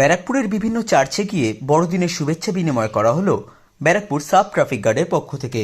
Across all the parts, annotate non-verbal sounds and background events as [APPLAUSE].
ব্যারাকপুরের বিভিন্ন চার্চে গিয়ে বড়দিনের শুভেচ্ছা বিনিময় করা হলো ব্যারাকপুর সাব ট্রাফিক গার্ডের পক্ষ থেকে।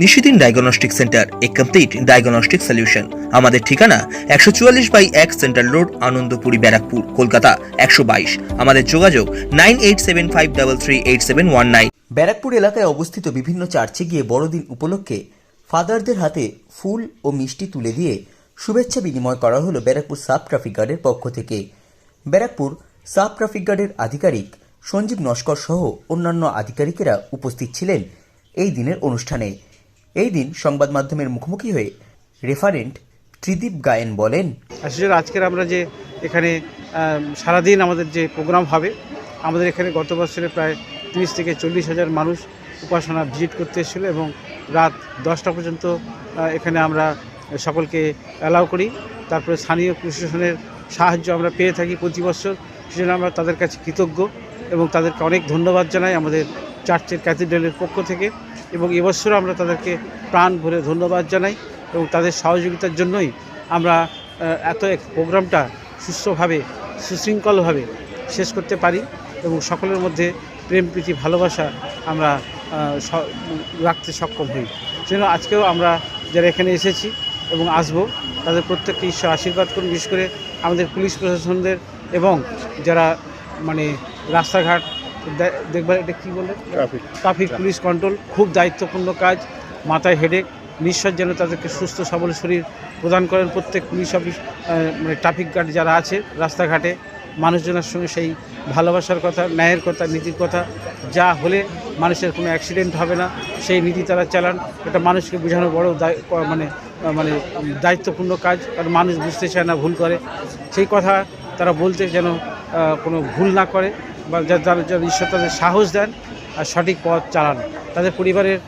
Nishidin diagnostic centre a complete diagnostic solution আমাদের ঠিকানা একশো চুয়াল্লিশ বাই এক সেন্ট্রাল রোড আনন্দপুরি ব্যারাকপুর কলকাতা একশো বাইশ। আমাদের যোগাযোগ nine eight seven five double three eight seven one nine. Barrackpore এলাকায় অবস্থিত বিভিন্ন চার্চে গিয়ে বড়দিন উপলক্ষে ফাদারদের হাতে ফুল ও মিষ্টি তুলে দিয়ে শুভেচ্ছা বিনিময় করা হলো ব্যারাকপুর সাব ট্রাফিক গার্ডের পক্ষ থেকে। ব্যারাকপুর সাব ট্রাফিক গার্ডের আধিকারিক সঞ্জীব নস্কর সহ অন্যান্য আধিকারিকেরা উপস্থিত ছিলেন এই দিনের অনুষ্ঠানে। এই দিন সংবাদ মাধ্যমের মুখোমুখি হয়ে রেফারেন্ট ত্রিদীপ গায়েন বলেন আসলে আজকের আমরা যে এখানে সারাদিন আমাদের যে প্রোগ্রাম হবে, আমাদের এখানে গত বছরে প্রায় তিরিশ থেকে চল্লিশ হাজার মানুষ উপাসনা ভিজিট করতে এসেছিল এবং রাত দশটা পর্যন্ত এখানে আমরা সকলকে অ্যালাউ করি। তারপরে স্থানীয় প্রশাসনের সাহায্য আমরা পেয়ে থাকি প্রতি বছর। সেজন্য আমরা তাদের কাছে কৃতজ্ঞ এবং তাদেরকে অনেক ধন্যবাদ জানাই আমাদের চার্চের ক্যাথিড্রালের পক্ষ থেকে এবং এবছরও আমরা তাদেরকে প্রাণ ভরে ধন্যবাদ জানাই এবং তাদের সহযোগিতার জন্যই আমরা এত এক প্রোগ্রামটা সুস্থভাবে, সুশৃঙ্খলভাবে শেষ করতে পারি এবং সকলের মধ্যে প্রেম, প্রীতি, ভালোবাসা আমরা রাখতে সক্ষম হই। সেজন্য আজকেও আমরা যারা এখানে এসেছি এবং আসব। তাদের প্রত্যেককে ঈশ্বর আশীর্বাদ করুন বিশেষ করে আমাদের পুলিশ প্রশাসনদের এবং যারা মানে রাস্তাঘাট দেখবার এটা কী বলে? ট্রাফিক। পুলিশ কন্ট্রোল খুব দায়িত্বপূর্ণ কাজ। মাথায় হেডেক। নিশ্চয় যেন তাদেরকে সুস্থ সবল শরীর প্রদান করেন প্রত্যেক পুলিশ অফিস মানে ট্রাফিক গার্ড যারা আছে রাস্তাঘাটে। মানুষজনের সঙ্গে সেই ভালোবাসার কথা ন্যায়ের কথা নীতির কথা যা হলে মানুষের কোনো অ্যাক্সিডেন্ট হবে না, সেই নীতি তারা চালান। এটা মানুষকে বোঝানো বড় মানে মানে দায়িত্বপূর্ণ কাজ, কারণ মানুষ বুঝতে চায় না ভুল করে। সেই কথা তারা বলতে যেন কোনো ভুল না করে বা যারা যেন ঈশ্বর তাদের সাহস দেন আর সঠিক পথ চালান। তাদের পরিবারের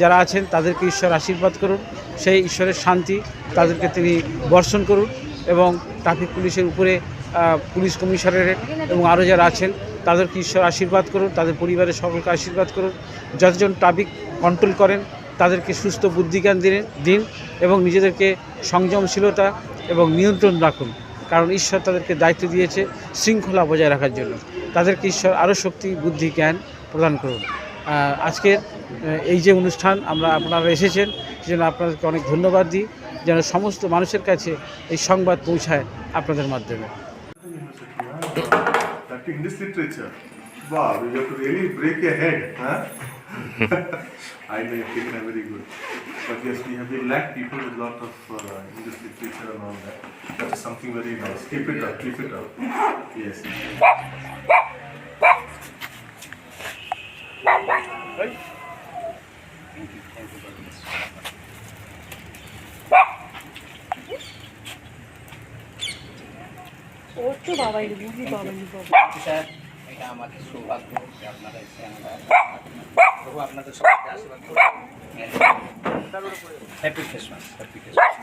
যারা আছেন তাদেরকে ঈশ্বর আশীর্বাদ করুন। সেই ঈশ্বরের শান্তি তাদেরকে তিনি বর্ষণ করুন এবং ট্রাফিক পুলিশের উপরে পুলিশ কমিশনারের এবং আরও যারা আছেন তাদেরকে ঈশ্বর আশীর্বাদ করুন তাদের পরিবারের সকলকে আশীর্বাদ করুন যতজন ট্রাফিক কন্ট্রোল করেন তাদেরকে সুস্থ বুদ্ধিজ্ঞান দিন দিন এবং নিজেদেরকে সংযমশীলতা এবং নিয়ন্ত্রণ রাখুন। কারণ ঈশ্বর তাদেরকে দায়িত্ব দিয়েছে শৃঙ্খলা বজায় রাখার জন্য। তাদেরকে ঈশ্বর আরও শক্তি বুদ্ধি জ্ঞান প্রদান করুন। আহ, আজকের এই যে অনুষ্ঠান আমরা আপনারা এসেছেন সেজন্য আপনাদেরকে অনেক ধন্যবাদ দিই যেন সমস্ত মানুষের কাছে এই সংবাদ পৌঁছায় আপনাদের মাধ্যমে। That English literature. Wow, you have to really break your head, huh? [LAUGHS] I know you've taken a very good. But yes, we have we lack people with a lot of uh, English literature and all that. That is something very nice. Keep it up, keep it up. Yes. বাবাই বুঝি বাবাই বাবা sir এটা আমাদের সৌভাগ্য যে আপনারা এসে আমরা আপনাদের সবাইকে আশীর্বাদ করুন। হ্যাপি ক্রিসমাস হ্যাপি ক্রিসমাস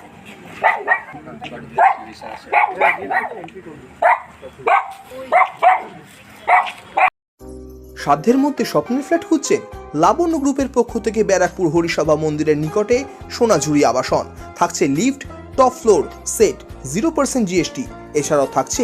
সাধ্যের মধ্যে স্বপ্নের ফ্ল্যাট খুঁজছেন লাবণ্য গ্রুপের পক্ষ থেকে ব্যারাকপুর হরিসভা মন্দিরের নিকটে সোনাঝুরি আবাসন। থাকছে lift top floor set zero percent GST এছাড়াও থাকছে